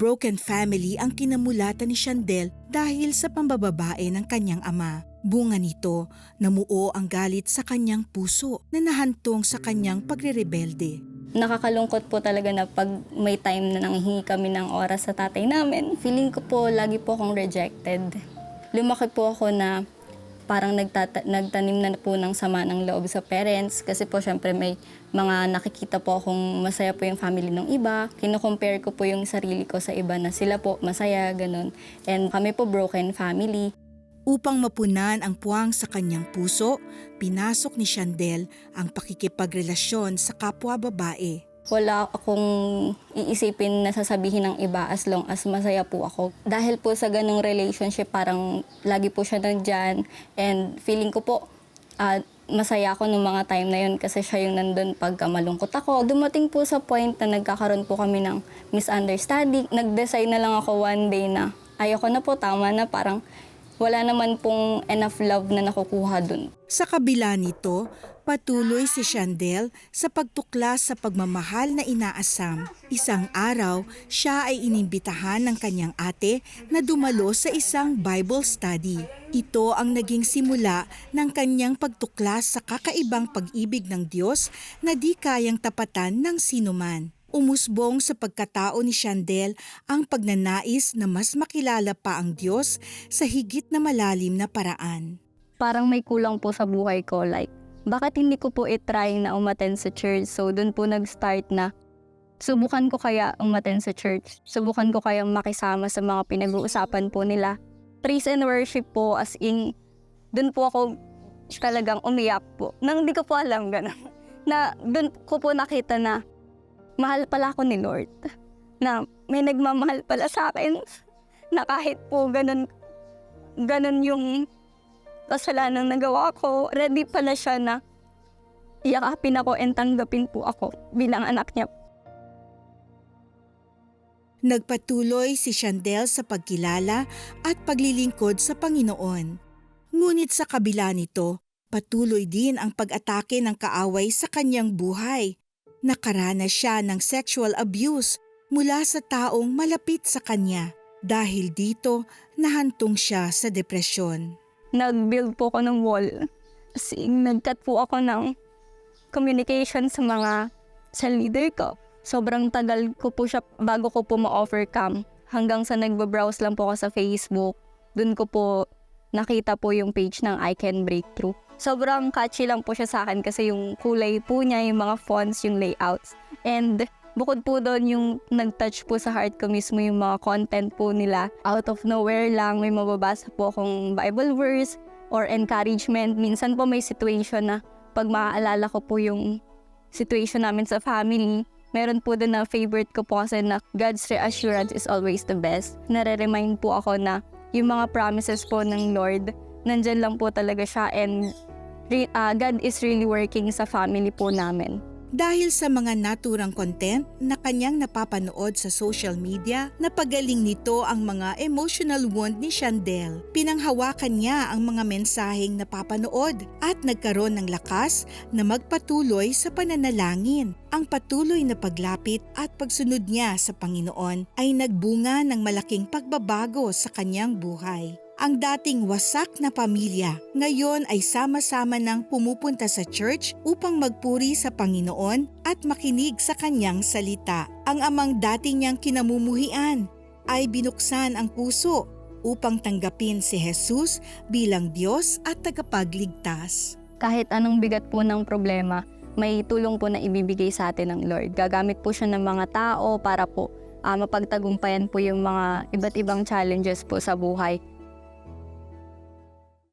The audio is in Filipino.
broken family ang kinamulatan ni Shandel dahil sa pambababae ng kanyang ama. Bunga nito, namuo ang galit sa kanyang puso na nahantong sa kanyang pagrerebelde. Nakakalungkot po talaga na pag may time na nanghingi kami ng oras sa tatay namin, feeling ko po lagi po akong rejected. Lumaki po ako na parang nagtata- nagtanim na po ng sama ng loob sa parents kasi po syempre may mga nakikita po akong masaya po yung family ng iba. Kino-compare ko po yung sarili ko sa iba na sila po masaya, ganun. And kami po broken family. Upang mapunan ang puwang sa kanyang puso, pinasok ni Shandel ang pakikipagrelasyon sa kapwa babae. Wala akong iisipin na sasabihin ng iba as long as masaya po ako. Dahil po sa ganong relationship, parang lagi po siya nandyan. And feeling ko po, ah, masaya ako nung mga time na yun kasi siya yung nandun pagka malungkot ako. Dumating po sa point na nagkakaroon po kami ng misunderstanding. Nag-decide na lang ako one day na ayoko na po, tama na, parang wala naman pong enough love na nakukuha dun. Sa kabila nito, patuloy si Shandel sa pagtuklas sa pagmamahal na inaasam. Isang araw, siya ay inimbitahan ng kanyang ate na dumalo sa isang Bible study. Ito ang naging simula ng kanyang pagtuklas sa kakaibang pag-ibig ng Diyos na di kayang tapatan ng sinuman. Umusbong sa pagkatao ni Shandel ang pagnanais na mas makilala pa ang Diyos sa higit na malalim na paraan. parang may kulang po sa buhay ko. Like, bakit hindi ko po itry na umaten sa church? So, dun po nag-start na subukan ko kaya umaten sa church. Subukan ko kaya makisama sa mga pinag-uusapan po nila. Praise and worship po as in, dun po ako talagang umiyak po. Nang di ko po alam gano'n. Na dun ko po nakita na mahal pala ako ni Lord. Na may nagmamahal pala sa akin. Na kahit po ganun, ganun yung kasalanang nagawa ko, ready pala siya na iyakapin ako and tanggapin po ako bilang anak niya. Nagpatuloy si Shandel sa pagkilala at paglilingkod sa Panginoon. Ngunit sa kabila nito, patuloy din ang pag-atake ng kaaway sa kanyang buhay. Nakaranas siya ng sexual abuse mula sa taong malapit sa kanya. Dahil dito, nahantong siya sa depresyon. Nag-build po ako ng wall. As in, nag-cut po ako ng communication sa mga sa leader ko. Sobrang tagal ko po siya bago ko po ma-overcome. Hanggang sa nagbabrowse lang po ako sa Facebook. Doon ko po nakita po yung page ng I Can Breakthrough. Sobrang catchy lang po siya sa akin kasi yung kulay po niya, yung mga fonts, yung layouts. And bukod po doon yung nag-touch po sa heart ko mismo yung mga content po nila. Out of nowhere lang, may mababasa po akong Bible verse or encouragement. Minsan po may situation na pag maaalala ko po yung situation namin sa family, meron po doon na favorite ko po kasi na God's reassurance is always the best. Nare-remind po ako na yung mga promises po ng Lord, nandyan lang po talaga siya and ah, God is really working sa family po namin. Dahil sa mga naturang content na kanyang napapanood sa social media, napagaling nito ang mga emotional wound ni Shandel. Pinanghawakan niya ang mga mensaheng napapanood at nagkaroon ng lakas na magpatuloy sa pananalangin. Ang patuloy na paglapit at pagsunod niya sa Panginoon ay nagbunga ng malaking pagbabago sa kanyang buhay ang dating wasak na pamilya. Ngayon ay sama-sama nang pumupunta sa church upang magpuri sa Panginoon at makinig sa kanyang salita. Ang amang dating niyang kinamumuhian ay binuksan ang puso upang tanggapin si Jesus bilang Diyos at tagapagligtas. kahit anong bigat po ng problema, may tulong po na ibibigay sa atin ng Lord. Gagamit po siya ng mga tao para po ah, mapagtagumpayan po yung mga iba't ibang challenges po sa buhay.